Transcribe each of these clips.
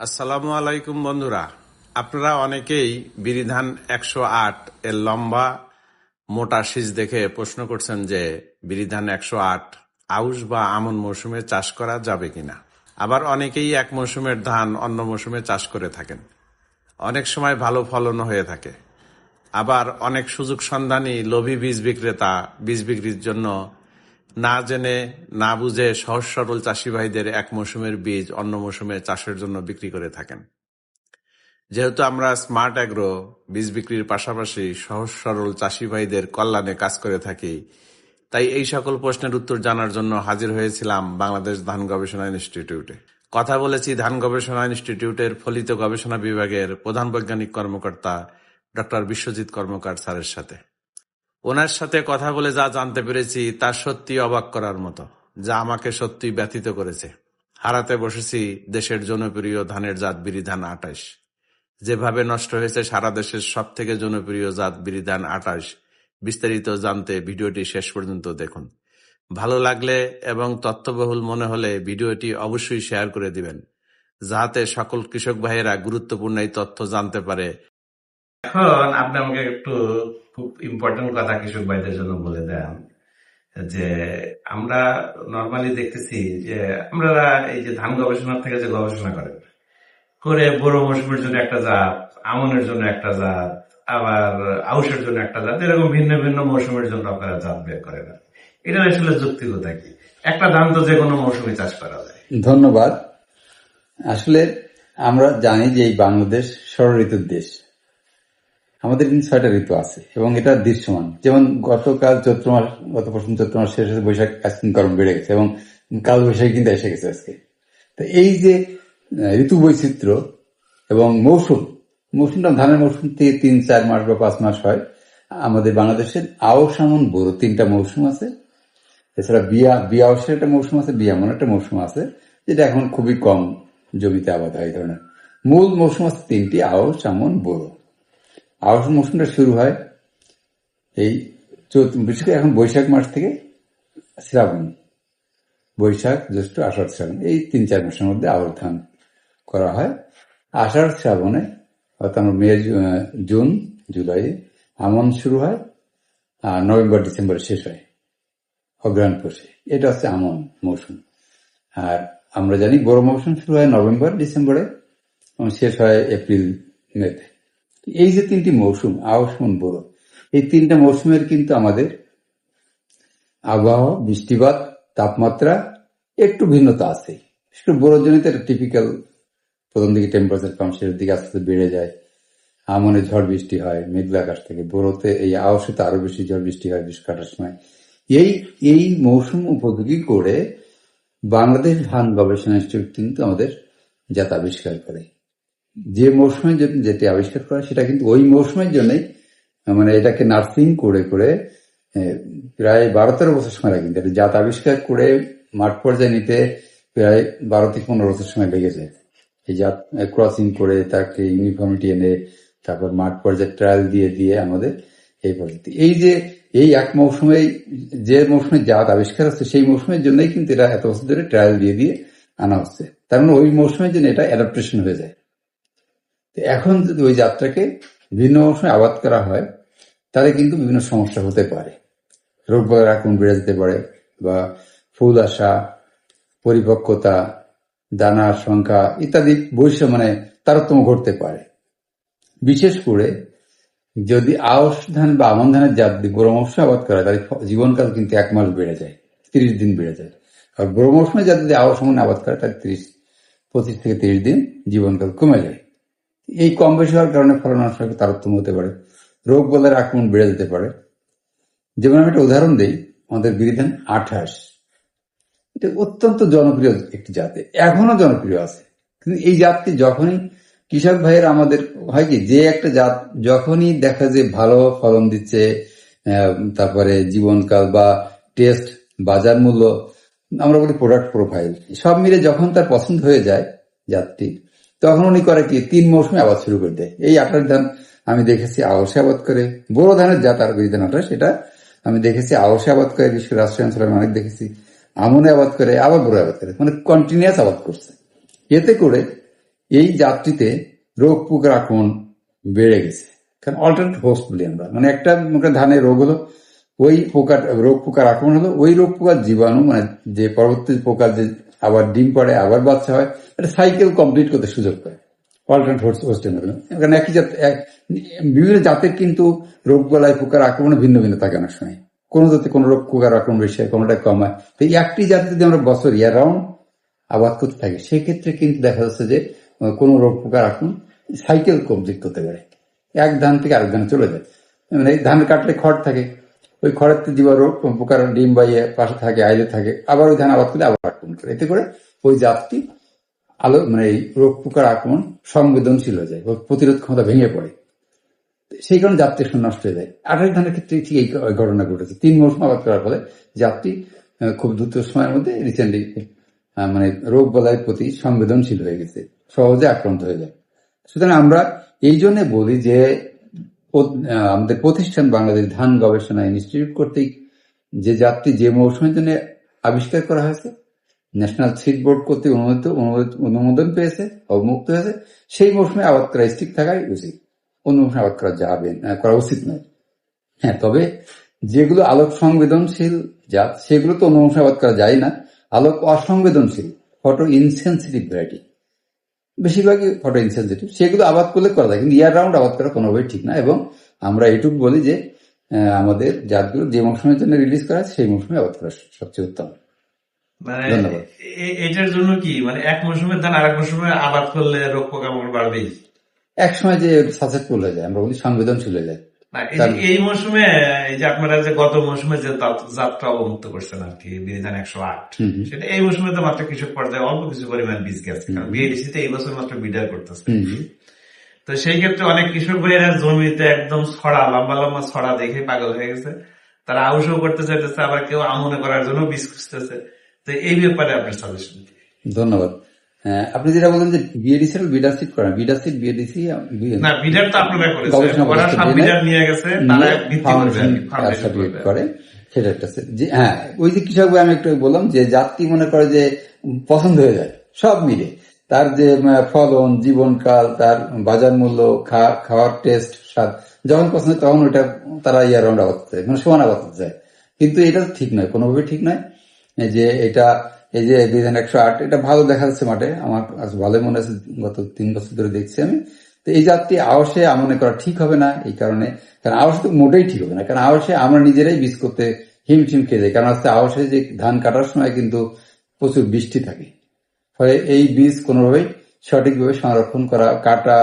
আসসালামু আলাইকুম বন্ধুরা। আপনারা অনেকেই বিরিধান একশো আট এর লম্বা মোটা শীষ দেখে প্রশ্ন করছেন যে বিরিধান একশো আট আউশ বা আমন মৌসুমে চাষ করা যাবে কিনা। আবার অনেকেই এক মৌসুমের ধান অন্য মৌসুমে চাষ করে থাকেন। অনেক সময় ভালো ফলন হয়ে থাকে। আবার অনেক সুযোগ সন্ধানী লোভী বীজ বিক্রেতা বীজ বিক্রির জন্য না জেনে, না বুঝে সহজ সরল চাষি ভাইদের এক মৌসুমের বীজ অন্য মৌসুমে চাষের জন্য বিক্রি করে থাকেন। যেহেতু আমরা স্মার্ট অ্যাগ্রো, বীজ বিক্রির পাশাপাশি সহজ সরল চাষি ভাইদের কল্যাণে কাজ করে থাকি, তাই এই সকল প্রশ্নের উত্তর জানার জন্য হাজির হয়েছিলাম বাংলাদেশ ধান গবেষণা ইনস্টিটিউটে। কথা বলেছি ধান গবেষণা ইনস্টিটিউটের ফলিত গবেষণা বিভাগের প্রধান বৈজ্ঞানিক কর্মকর্তা ডক্টর বিশ্বজিৎ কর্মকার স্যারের সাথে। ওনার সাথে কথা বলে যা জানতে পেরেছি, তা সত্যি অবাক করার মতো, যা আমাকে সত্যি ব্যথিত করেছে। হারাতে বসেছি দেশের জনপ্রিয় ধানের জাত বিরিধান আটাইশ। যেভাবে নষ্ট হয়েছে সারা দেশের সব থেকে জনপ্রিয় জাত বিরিধান আটাইশ, বিস্তারিত জানতে ভিডিওটি শেষ পর্যন্ত দেখুন। ভালো লাগলে এবং তথ্যবহুল মনে হলে ভিডিওটি অবশ্যই শেয়ার করে দিবেন, যাতে সকল কৃষক ভাইয়েরা গুরুত্বপূর্ণ এই তথ্য জানতে পারে। এখন আপনি আমাকে একটু খুব ইম্পর্টেন্ট কথা কৃষক ভাইদের জন্য বলে দেন, যে আমরা নর্মালি দেখতেছি যে আমরা এই যে ধান গবেষণার থেকে যে গবেষণা করেন করে বড় মৌসুমের জন্য একটা জাত, আমনের জন্য একটা জাত, আবার আউশের জন্য একটা জাত, এরকম ভিন্ন ভিন্ন মৌসুমের জন্য আপনারা জাত বের করেন এটা আসলে যুক্তিকতা কি? একটা ধান তো যে কোনো মৌসুমে চাষ করা যায়। ধন্যবাদ। আসলে আমরা জানি যে এই বাংলাদেশ ষড় ঋতুর দেশ। আমাদের কিন্তু ছয়টা ঋতু আছে, এবং এটা দৃশ্যমান। যেমন গতকাল চৈত্র মাস, গত প্রথম চৈত্র মাস শেষ বৈশাখ আজকে গরম বেড়ে গেছে, এবং কাল বৈশাখ কিন্তু এসে গেছে আজকে। তো এই যে ঋতু বৈচিত্র্য এবং মৌসুম, মৌসুমটা ধানের মৌসুম থেকে তিন, চার মাস বা পাঁচ মাস হয়। আমাদের বাংলাদেশের আওস আমন বড় তিনটা মৌসুম আছে। এছাড়া বিয়া বিয়া অবশ্যই একটা মৌসুম আছে, বিয়া এমন একটা মৌসুম আছে, যেটা এখন খুবই কম জমিতে আবাদ হয় এই ধরনের। মূল মৌসুম আছে তিনটি আউশ আমন বড় আউশ মৌসুমটা শুরু হয় এই বিশেষ করে এখন বৈশাখ মাস থেকে শ্রাবণ, বৈশাখ, জ্যৈষ্ঠ, আষাঢ়, শ্রাবণ এই তিন চার মাসের মধ্যে আউশ ধান করা হয়। আষাঢ় শ্রাবণে অর্থাৎ মে জুন জুলাই আমন শুরু হয় আর নভেম্বর, ডিসেম্বরে শেষ হয় অগ্রহায়ণ পৌষে। এটা হচ্ছে আমন মৌসুম। আর আমরা জানি বড় মৌসুম শুরু হয় নভেম্বর, ডিসেম্বরে এবং শেষ হয় এপ্রিল মেতে এই যে তিনটি মৌসুম আওসমন বড়, এই তিনটা মৌসুমের কিন্তু আমাদের আবহাওয়া, বৃষ্টিপাত, তাপমাত্রা একটু ভিন্নতা আছে। একটু বড় একটা টিপিক্যাল প্রথম দিকে টেম্পারেচার কম, শেষের দিকে আস্তে আস্তে বেড়ে যায়। আমনে ঝড় বৃষ্টি হয়, মেঘলা আকাশ থেকে। বড়তে এই আওসে আরও বেশি ঝড় বৃষ্টি হয় বিষ কাটার সময়। এই এই মৌসুম উপযোগী করে বাংলাদেশ ধান গবেষণা ইনস্টিটিউট কিন্তু আমাদের জাত আবিষ্কার করে। যে মৌসুমে যে- যেটি আবিষ্কার করা সেটা কিন্তু ওই মৌসুমের জন্যই মানে এটাকে নার্সিং করে করে প্রায় বারো তেরো বছর সময় লাগে কিন্তু জাত আবিষ্কার করে মাঠ পর্যায়ে নিতে প্রায় বারো থেকে পনেরো বছর সময় লেগে যায়। এই জাত ক্রসিং করে তাকে ইউনিফর্মিটি এনে তারপর মাঠ পর্যায়ে ট্রায়াল দিয়ে দিয়ে আমাদের এই পদ্ধতি। এই যে, এই এক মৌসুমে, যে মৌসুমে জাত আবিষ্কার হচ্ছে, সেই মৌসুমের জন্যই কিন্তু এটা এত বছর ধরে ট্রায়াল দিয়ে দিয়ে আনা হচ্ছে। তার মানে ওই মৌসুমের জন্য এটা অ্যাডাপ্টেশন হয়ে যায়। এখন যদি ওই জাতটাকে বিভিন্ন মৌসুমে আবাদ করা হয়, তাহলে কিন্তু বিভিন্ন সমস্যা হতে পারে। রোগ আক্রমণ বেড়ে যেতে পারে বা ফুল আসা, পরিপক্কতা, দানার সংখ্যা ইত্যাদি বৈশ্য মানে তারতম্য ঘটতে পারে। বিশেষ করে যদি আউশ ধান বা আমন ধানের জাত দিয়ে বড় মৌসুমে আবাদ করা তাহলে জীবনকাল কিন্তু এক মাস বেড়ে যায়, তিরিশ দিন বেড়ে যায়। আর বড় মৌসুমে যদি আউশ আমন আবাদ করে, তাহলে তিরিশ, পঁচিশ থেকে তিরিশ দিন জীবনকাল কমে যায়। এই কম বেশি হওয়ার কারণে ফলনের সঙ্গে তারতম্য হতে পারে। রোগ বলের আক্রমণ বেড়ে যেতে পারে। যেমন আমি একটা উদাহরণ দিই, আমাদের বিরিধান আঠাশ। এটা অত্যন্ত জনপ্রিয় একটি জাতি, এখনও জনপ্রিয় আছে। কিন্তু এই জাতটি যখনই কৃষক ভাইয়ের আমাদের, হয় কি, যে একটা জাত যখনই দেখা যে ভালো ফলন দিচ্ছে তারপরে জীবনকাল বা টেস্ট বাজার মূল্য, আমরা বলি প্রোডাক্ট প্রোফাইল সব মিলে যখন তার পছন্দ হয়ে যায় জাতটি তখন উনি করে কি, তিন মৌসুমে আবাদ শুরু করে দেয়। এই আঠাশ ধান আমি দেখেছি আওসে আবাদ করে। বড় ধানের জাত আর বিধান আঠাশ সেটা আমি দেখেছি আওসে আবাদ করে বিশেষ রাষ্ট্রীয় অঞ্চলে অনেক দেখেছি। আমনে আবাদ করে, আবার বড় আবাদ করে মানে কন্টিনিউয়াস আবাদ করছে। এতে করে এই যাত্রীতে রোগ পোকার আক্রমণ বেড়ে গেছে। কারণ অল্টারনেট হোস্ট বলি আমরা। মানে একটা ধানের রোগ হলো, ওই পোকার, রোগ পোকার আক্রমণ হলো, ওই রোগ পোকার জীবাণু মানে যে পরবর্তী পোকার যে আবার ডিম পড়ে, আবার বাচ্চা হয় এটা সাইকেল কমপ্লিট করতে সুযোগ পায়। অল্টারনেট হোস্ট হোস্টের মধ্যে কারণ একই জাত বিভিন্ন জাতের কিন্তু রোগ গলায় পোকার আক্রমণ ভিন্ন ভিন্ন থাকে অনেক সময়। কোনো জাতে কোনো রোগ পোকার আক্রমণ বেশি হয়, কোনোটা কম হয়। তো একটি জাতি যদি আমরা বছর ইয়ার রাউন্ড আবাদ করতে থাকি, সেক্ষেত্রে কিন্তু দেখা যাচ্ছে যে কোনো রোগ পোকার আক্রমণ সাইকেল কমপ্লিট করতে পারে। এক ধান থেকে আরেক ধানে চলে যায়। মানে ধান কাটলে খড় থাকে। ওই খড়ের রোগ, পোকার ডিম বাইয়ে পাশে থাকে, আইলে থাকে। আবার ওই ধান আবাদ করলে আবার করে। এতে করে ওই জাতটি আলো মানে এই রোগ পোকার আক্রমণ সংবেদনশীল হয়ে যায় প্রতিরোধ ক্ষমতা ভেঙে পড়ে। সেই কারণে জাতটি নষ্ট হয়ে যায়। আঠাশ ধানের ক্ষেত্রে ঠিক এই ঘটনা ঘটেছে। তিন মৌসুম আবাদ করার ফলে জাতটি খুব দ্রুত সময়ের মধ্যে রিসেন্টলি মানে রোগ বলার প্রতি সংবেদনশীল হয়ে গেছে। সহজে আক্রান্ত হয়ে যায়। সুতরাং আমরা এই জন্য বলি যে আমাদের প্রতিষ্ঠান বাংলাদেশ ধান গবেষণা ইনস্টিটিউট কর্তৃক যে জাতটি যে মৌসুমের জন্য আবিষ্কার করা হয়েছে ন্যাশনাল সিড বোর্ড কর্তৃক অনুমোদিত অনুমোদন পেয়েছে অবমুক্ত হয়েছে, সেই মৌসুমে আবাদ করা স্টিক থাকাই উচিত। অন্য মৌসুমে আবাদ করা যাবে করা উচিত নয়। হ্যাঁ তবে যেগুলো আলোক সংবেদনশীল জাত, সেগুলো তো অন্য মৌসুমে আবাদ করা যায় না। আলোক অসংবেদনশীল ফটো ইনসেন্সিটিভ ভ্যারাইটি বেশিরভাগই ফটো ইনসেন্সিটিভ সেগুলো আবাদ করলে করা যায়, কিন্তু ইয়ার রাউন্ড আবাদ করা কোনোভাবেই ঠিক না, এবং আমরা এটুকু বলি যে আমাদের জাতগুলো যে মৌসুমের জন্য রিলিজ করা সেই মৌসুমে আবাদ করা সবচেয়ে উত্তম। মানে এটার জন্য কি? মানে এক মৌসুমের ধান মৌসুমে আবাদ করলে রোগ পোকামাকড় বাড়বেই? এক সময় যে যায় আমরা বলি সংবেদনশীল হয়ে যায়। এই মৌসুমে এই যে আপনারা যে গত মৌসুমে যে যাত্রা অবমুক্ত করছেন আর কি বিধান একশো আট। সেটা এই মৌসুমে তো মাত্র কৃষক পর্যায়ে অল্প কিছু পরিমাণ বীজ গেছে কারণ বিএডিসি তে এই বছর মাত্র বিডার করতেছে। তো সেই ক্ষেত্রে অনেক কৃষক ভাইয়েরা জমিতে একদম ছড়া লম্বা লম্বা ছড়া দেখে পাগল হয়ে গেছে। তারা আউশও করতে চাইতেছে আবার কেউ আমনে করার জন্য বীজ খুঁজতেছে। তো এই ব্যাপারে আপনার সাজেশন ধন্যবাদ। হ্যাঁ, আপনি যেটা বলেন যে বিএডিসি বিডাসিট বিডাসিট বিএডিসি না বিডার তো আপনারা করেছেন। গবেষণা সব বিডার নিয়ে গেছে তারা ভিত্তি করবে করে সেটা একটা যে হ্যাঁ ওই যে কৃষক ভাই আমি একটু বললাম যে জাতটি মনে করে যে পছন্দ হয়ে যায় সব মিলে। তার যে ফলন জীবনকাল তার বাজার মূল্য খাওয়ার টেস্ট স্বাদ যখন পছন্দ তখন ওইটা তারা ইয়ার রাউন্ড আবাদ মানে সমান আবাদ করতে চায় কিন্তু এটা ঠিক নয় কোনোভাবে ঠিক নয়। যে এটা, এই যে বিধান একশো আট এটা ভালো দেখা যাচ্ছে মাঠে। আমার কাছে ভালো মনে আছে, গত তিন বছর ধরে দেখছি আমি। তো এই জাতটি আওয়াসে আমনে করা ঠিক হবে না, এই কারণে, কারণ আওয়াসে তো মোটেই ঠিক হবে না। কারণ আওয়াসে আমরা নিজেরাই বীজ করতে হিমশিম খেয়ে যাই। কারণ আজকে আওয়াসে যে ধান কাটার সময় কিন্তু প্রচুর বৃষ্টি থাকে। ফলে এই বীজ কোনোভাবেই সঠিকভাবে সংরক্ষণ করা, কাটা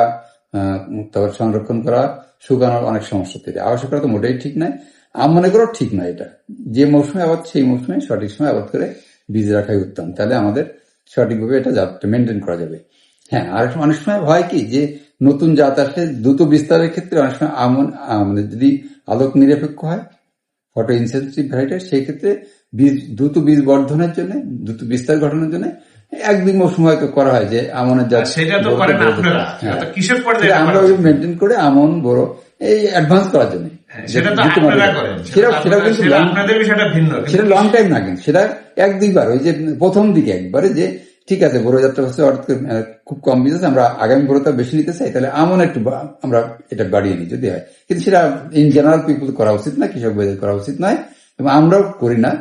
তারপর সংরক্ষণ করা, শুকানোর অনেক সমস্যা তৈরি আবশ্যক করা তো মোটেই ঠিক নয়। আমি মনে করো ঠিক নয় এটা। যে মৌসুমে আবাদ সেই মৌসুমে সঠিক সময় আবাদ করে বীজ রাখাই উত্তম। তাহলে আমাদের সঠিকভাবে এটা জাতটা মেনটেন করা যাবে। হ্যাঁ আর অনেক সময় হয় কি যে নতুন জাত আসে দ্রুত বিস্তারের ক্ষেত্রে অনেক সময় আমন মানে যদি আলোক নিরপেক্ষ হয় ফটো ইনসেন্সিটিভ ভ্যারাইটার সেই ক্ষেত্রে বীজ দ্রুত বীজ বর্ধনের জন্য দ্রুত বিস্তার ঘটানোর জন্য এক দুই মৌসুম হয়তো করা হয় যে আমনের জাত সেটা তো করেন আপনারা। পর্যায়ে আমরা মেনটেন করে আমন বড় এই অ্যাডভান্স করার জন্য। হ্যাঁ, সেটা তো আপনারা করেন। সেটা সেটা কিন্তু আপনাদের বিষয়টা ভিন্ন সেটা লং টাইম না কিন্তু সেটা এক দুইবার ওই যে প্রথম দিকে একবারে যে ঠিক আছে বড় যাত্রা হচ্ছে খুব কম বিজনেস আমরা আগামী বড়টা বেশি নিতে চাই তাহলে আমন একটু আমরা এটা বাড়িয়ে নিই যদি হয়। কিন্তু সেটা ইন জেনারেল পিপুল করা উচিত না কৃষক ভাইদের করা উচিত নয় এবং আমরাও করি না।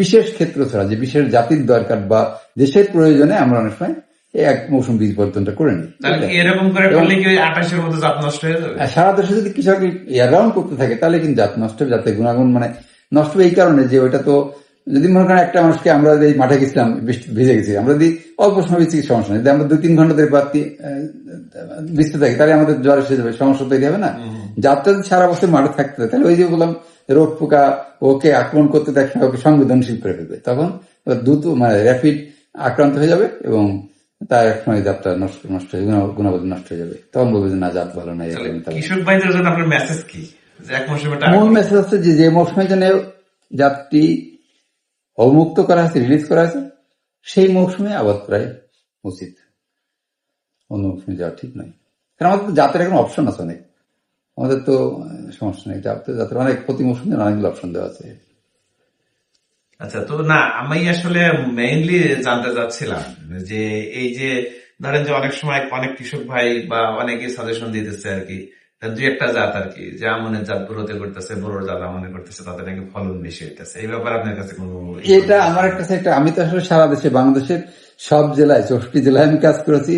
বিশেষ ক্ষেত্র ছাড়া যে বিশেষ জাতির দরকার বা দেশের প্রয়োজনে আমরা অনেক সময় এক মৌসুম বীজ বর্ধনটা করে কি এরকম করে করলে কি আঠাশের মধ্যে জাত নষ্ট হয়ে যাবে? সারা দেশে যদি কৃষক এরাউন্ড করতে থাকে তাহলে কিন্তু জাত নষ্ট হবে গুণাগুণ মানে নষ্ট হবে এই কারণে যে ওইটা তো যদি মনে করেন একটা মানুষকে আমরা এই মাঠে গেছিলাম বৃষ্টি ভিজে গেছি আমরা যদি অল্প সময় বৃষ্টি সমস্যা নেই যদি আমরা দুই তিন ঘণ্টা ধরে বৃষ্টি থাকি তাহলে আমাদের জ্বর এসে যাবে সমস্যা তৈরি হবে না? যাত্রা যদি সারা বছর মাঠে থাকতে হয় তাহলে ওই যে বললাম রোগ পোকা ওকে আক্রমণ করতে দেখে ওকে সংবেদনশীল করে ফেলবে। তখন দ্রুত মানে র্যাপিড আক্রান্ত হয়ে যাবে এবং তার এক সময় যাত্রা নষ্ট নষ্ট হয়ে গুণ- গুণাবলী নষ্ট হয়ে যাবে। তখন বলবে যে না জাত ভালো নাই। কৃষক ভাইদের জন্য আপনার মেসেজ কি? মূল মেসেজ হচ্ছে যে যে মৌসুমের জন্য জাতটি অবমুক্ত করা হয়েছে রিলিজ করা হয়েছে সেই মৌসুমে আবাদ করাই উচিত। অন্য মৌসুমে যাওয়া ঠিক নয়। কারণ আমাদের তো জাতের এখন অপশন আছে অনেক। আমাদের তো সমস্যা নেই। জাতের অনেক প্রতি মৌসুমে অনেকগুলো অপশন দেওয়া আছে। আচ্ছা তো না আমি আসলে মেইনলি জানতে চাচ্ছিলাম যে এই যে ধরেন যে অনেক সময় অনেক কৃষক ভাই বা অনেকে সাজেশন দিতেছে আর কি দুই একটা জাত আর কি যে আমনের জাত গুলোতে করতেছে বড় জাত আমনে করতেছে তাদের নাকি ফলন বেশি হইতেছে। এই ব্যাপারে আপনার কাছে কোনো এটা আমার কাছে একটা আমি তো আসলে সারা দেশে বাংলাদেশের সব জেলায় চৌষট্টি জেলায় আমি কাজ করেছি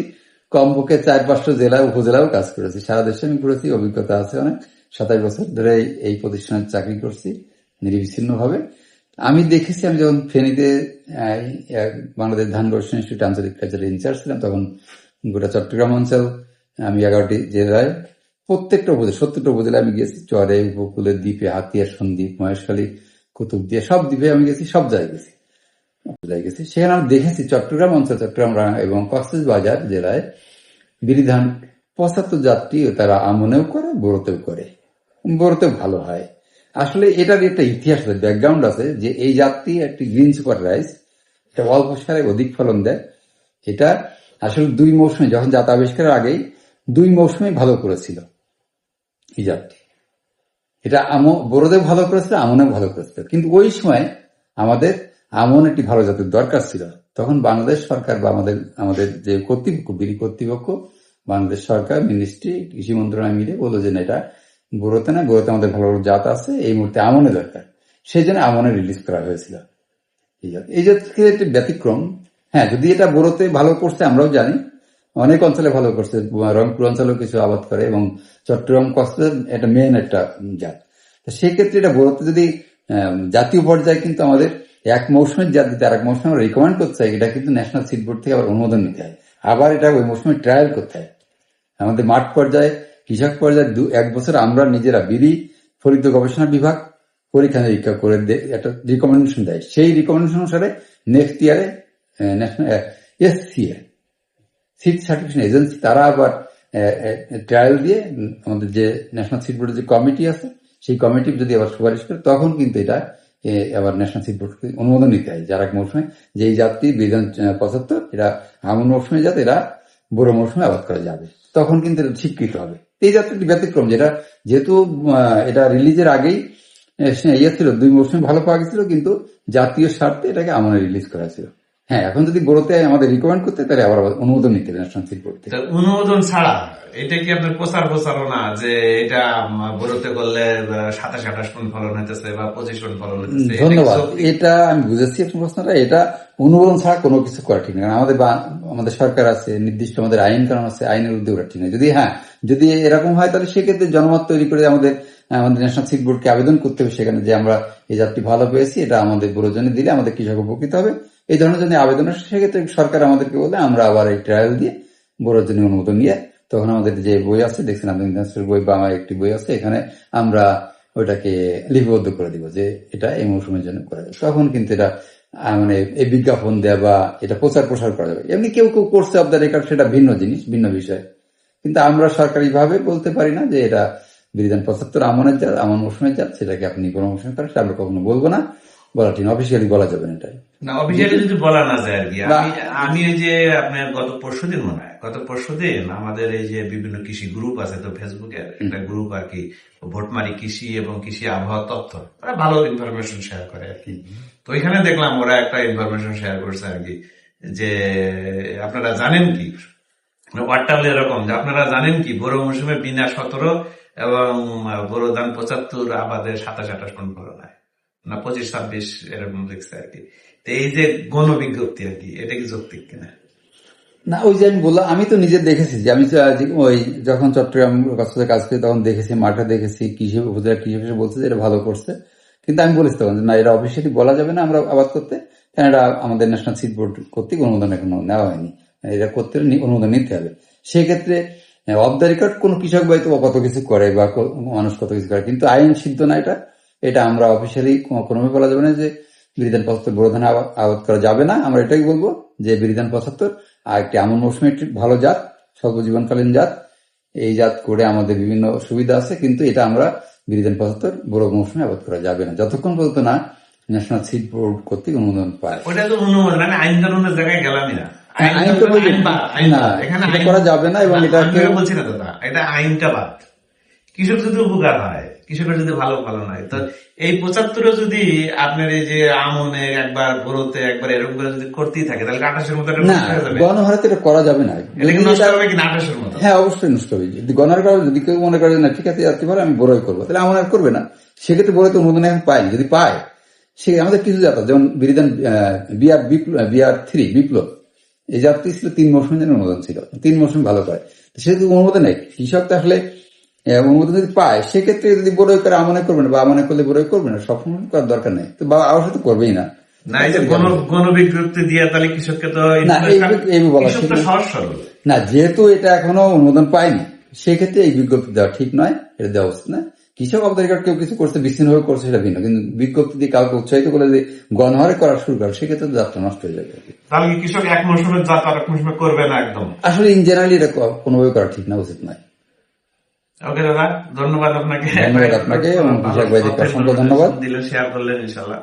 কমপক্ষে চার পাঁচটা জেলায় উপজেলাও কাজ করেছি। সারা দেশে আমি করেছি অভিজ্ঞতা আছে অনেক। সাতাশ বছর ধরে এই- এই প্রতিষ্ঠানে চাকরি করছি নিরবিচ্ছিন্ন ভাবে আমি দেখেছি, আমি যখন ফেনীতে বাংলাদেশ ধান গবেষণা ইনস্টিটিউট আঞ্চলিক কাজের ইনচার্জ ছিলাম, তখন গোটা চট্টগ্রাম অঞ্চল, আমি এগারোটি জেলায়, প্রত্যেকটা উপজেলা, সত্তরটা উপজেলায় আমি গেছি চরে উপকূলের দ্বীপে হাতিয়ার সন্দ্বীপ, মহেশখালী কুতুবদিয়া সব দ্বীপে আমি গেছি, সব জায়গায় গেছি। জায়গায় গেছি। সেখানে আমি দেখেছি, চট্টগ্রাম অঞ্চল, চট্টগ্রাম এবং বাজার জেলায় বিরিধান পঁচাত্তর যাত্রী তারা আমনেও করে, বড়তেও করে। বড়তেও ভালো হয়। আসলে এটার একটা ইতিহাস আছে ব্যাকগ্রাউন্ড আছে যে এই জাতটি একটি গ্রিন সুপার রাইস এটা অল্প সারে অধিক ফলন দেয়। এটা আসলে দুই মৌসুমে, যখন জাত আবিষ্কারের আগেই দুই মৌসুমে ভালো করেছিল এই জাতটি। এটা আমো বড়দের ভালো করেছিল, আমনেও ভালো করেছিল। কিন্তু ওই সময় আমাদের আমন একটি ভালো জাতের দরকার ছিল। তখন বাংলাদেশ সরকার বা আমাদের আমাদের যে কর্তৃপক্ষ বিড়ি কর্তৃপক্ষ, বাংলাদেশ সরকার, মিনিস্ট্রি, কৃষি মন্ত্রণালয় মিলে বলল যে না, এটা বড়তে না বড়তে আমাদের ভালো ভালো জাত আছে, এই মুহূর্তে আমনে দরকার। সেই জন্য আমনে রিলিজ করা হয়েছিল। এই জাত এই জাতকে একটি ব্যতিক্রম? হ্যাঁ যদি এটা বড়তে ভালো করছে, আমরাও জানি। অনেক অঞ্চলে ভালো করছে। রংপুর অঞ্চলেও কিছু আবাদ করে এবং চট্টগ্রাম কষ্ট এটা মেন একটা জাত। তো সেক্ষেত্রে এটা বড়তে যদি জাতীয় পর্যায়ে কিন্তু আমাদের এক মৌসুমের জাত দিতে এক মৌসুমে আমরা রিকমেন্ড করতে চাই, এটা কিন্তু ন্যাশনাল সিড বোর্ড থেকে আবার অনুমোদন নিতে হয়। আবার এটা ওই মৌসুমে ট্রায়াল করতে হয়। আমাদের মাঠ পর্যায়ে কৃষক পর্যায়ে দু এক বছর আমরা নিজেরা বিড়ি ফলিত গবেষণা বিভাগ, পরীক্ষা নিরীক্ষা করে একটা রিকমেন্ডেশন দেয়। সেই রিকমেন্ডেশন অনুসারে নেক্সট ইয়ারে national SCA seed certification agency তারা আবার ট্রায়াল দিয়ে আমাদের যে ন্যাশনাল সিট বোর্ডের যে কমিটি আছে, সেই কমিটি যদি আবার সুপারিশ করে, তখন কিন্তু এটা আবার ন্যাশনাল সিট বোর্ড অনুমোদন নিতে হয়। যারা এক মৌসুমে যে এই জাতটি বিধান পঁচাত্তর, এরা আমন মৌসুমে জাত এরা বড় মৌসুমে আবাদ করা যাবে। তখন কিন্তু এটা স্বীকৃত হবে। এই জাতটি ব্যতিক্রম, যেটা যেহেতু এটা রিলিজের আগেই ইয়ে ছিল, দুই মৌসুমে ভালো পাওয়া গেছিল, কিন্তু জাতীয় স্বার্থে এটাকে আমার রিলিজ করা ছিল। হ্যাঁ এখন যদি বড়তে আমাদের রিকমেন্ড করতে তাহলে আবার অনুমোদন নিতে হবে ন্যাশনাল বোর্ড থেকে অনুমোদন ছাড়া এটা কি আপনার প্রচার প্রচারণা যে এটা বড়তে করলে সাতাশ আঠাশ টন ফলন হইতেছে বা পঁচিশ টন ফলন হইতেছে ধন্যবাদ। এটা আমি বুঝেছি আপনার প্রশ্নটা এটা অনুমোদন ছাড়া কোনো কিছু করা ঠিক না আমাদের আমাদের সরকার আছে নির্দিষ্ট আমাদের আইন কারণ আছে আইনের উদ্যোগ ঠিক না। যদি হ্যাঁ যদি এরকম হয় তাহলে সেক্ষেত্রে জনমত তৈরি করে আমাদের আমাদের ন্যাশনাল সিট বোর্ডকে আবেদন করতে হবে সেখানে যে আমরা এই জাতটি ভালো পেয়েছি এটা আমাদের বড়জনে দিলে আমাদের কৃষক উপকৃত হবে। এই ধরনের যদি আবেদন আসে, সেক্ষেত্রে সরকার আমাদেরকে বলে, আমরা আবার এই ট্রায়াল দিয়ে বড়জনের অনুমোদন নিয়ে তখন আমাদের যে বই আছে, দেখছেন ইন্টারন্যাশনাল বই বা আমার একটি বই আছে, এখানে আমরা ওটাকে লিপিবদ্ধ করে দিব যে এটা এই মৌসুমের জন্য করা যাবে। তখন কিন্তু এটা মানে এই বিজ্ঞাপন দেওয়া বা এটা প্রচার প্রসার করা যাবে। এমনি কেউ কেউ করছে অব দ্য রেকর্ড সেটা ভিন্ন জিনিস, ভিন্ন বিষয়। কিন্তু আমরা সরকারিভাবে বলতে পারি না যে এটা বিধান পঁচাত্তর আমনের জাত আমন মৌসুমের জাত সেটাকে আপনি কোনো মৌসুমে করেন, সেটা আমরা কখনো বলব না। বলা ঠিক অফিসিয়ালি বলা যাবে না এটা না অফিসিয়ালি যদি বলা না যায় আর কি। আমি আমি এই যে আপনার গত পরশু দিন মনে হয় গত পরশু দিন আমাদের এই যে বিভিন্ন কৃষি গ্রুপ আছে তো ফেসবুকে একটা গ্রুপ আর কি ভোটমারি কৃষি এবং কৃষি আবহাওয়া তথ্য ওরা ভালো ইনফরমেশন শেয়ার করে আর কি। তো ওইখানে দেখলাম ওরা একটা ইনফরমেশন শেয়ার করছে আর কি যে আপনারা জানেন কি? ওয়ার্ডটা এরকম যে আপনারা জানেন কি বড় মৌসুমে বিনা সতেরো এবং বড় ধান পঁচাত্তর আবাদের সাতাশ আঠাশ টন ফলন হয়। না, পঁচিশ, ছাব্বিশ, এরকম দেখছে আর কি। এই যে গণ বিজ্ঞপ্তি আর কি, এটা কি যৌক্তিক কিনা? না, ওই যে আমি বললাম, আমি তো নিজে দেখেছি যে, আমি ওই যখন চট্টগ্রাম কক্সবাজার কাজ করি, তখন দেখেছি, মাঠে দেখেছি, কৃষি উপজেলা কৃষি অফিসে বলছে যে, এটা ভালো করছে। কিন্তু আমি বলেছি তখন না এটা অফিসিয়ালি বলা যাবে না, আমরা আবাদ করতে। কারণ এটা আমাদের ন্যাশনাল সিড বোর্ড কর্তৃক অনুমোদন এখনও নেওয়া হয়নি। এটা করতে অনুমোদন নিতে হবে। সেক্ষেত্রে অফ দ্য রেকর্ড কোন কৃষক ভাই তো কত কিছু করে বা মানুষ কত কিছু করে, কিন্তু আইন সিদ্ধ না এটা। এটা আমরা অফিসিয়ালি কোনোভাবে বলা যাবে না যে বিরিধান পঁচাত্তর বড় ধান আবাদ করা যাবে না। আমরা এটাই বলব যে বিরিধান পঁচাত্তর আর একটি আমন মৌসুমে একটি ভালো জাত স্বল্প জীবনকালীন জাত। এই জাত করে আমাদের বিভিন্ন সুবিধা আছে কিন্তু এটা আমরা বিরিধান পঁচাত্তর বড় মৌসুমে আবাদ করা যাবে না। যতক্ষণ পর্যন্ত না ন্যাশনাল সিড বোর্ড কর্তৃক অনুমোদন পায়। ওটা তো অনুমোদন আমি আইন কানুনের জায়গায় গেলামই না। সেটা করা যাবে না এবং এটা বলছি না দাদা এটা আইনটা বাদ। কৃষক যদি উপকার হয় কৃষকের যদি ভালো ফলন হয়। তো এই পঁচাত্তরে যদি আপনার এই যে আমনে একবার ভোরতে একবার এরকম করে যদি করতেই থাকে তাহলে আঠাশের মতো না গণহারে এটা করা যাবে না। এটা কি নষ্ট হবে কিনা আঠাশের মতো? হ্যাঁ অবশ্যই নষ্ট হবে। যদি গণহার যদি কেউ মনে করে না ঠিক আছে যাতে পারে আমি বড়ই করব তাহলে আমার আর করবে না। সেক্ষেত্রে বড়ই তো অনুমোদন এখন পাই যদি পায় সে আমাদের কিছু জাত যেমন বিরিধান BR Biplob BR three Biplob. এই জাতটি ছিল তিন মৌসুম অনুমোদন ছিল। তিন মৌসুম ভালো করে। তো সে যদি অনুমোদন নেই। কৃষক তো আসলে আহ, যদি পায় সেক্ষেত্রে যদি বড়ই করে আমনে করবে না বা আমনে করলে বড়ই করবে না সবসময় করার দরকার নেই। তো বা অবশ্যই তো করবেই না। না যেহেতু এটা এখনও অনুমোদন পায়নি সেক্ষেত্রে এই বিজ্ঞপ্তি দেওয়া ঠিক নয় এটা দেওয়া উচিত না। কৃষক অবতারিকার কেউ কিছু করছে বিচ্ছিন্ন ভাবে করছে সেটা ভিন্ন। কিন্তু বিজ্ঞপ্তি দিয়ে কাউকে উৎসাহিত করে যে গণহারে করা শুরু করে সেক্ষেত্রে তো যাত্রা নষ্ট হয়ে যাবে। তাহলে কৃষক এক মৌসুমে করবে না একদম? আসলে ইন জেনারেলি এটা কোনোভাবে করা ঠিক না উচিত নয়। ওকে দাদা ধন্যবাদ আপনাকে ধন্যবাদ আপনাকে এবং অসংখ্য ধন্যবাদ। দিলে শেয়ার করলেন ইনশাল্লাহ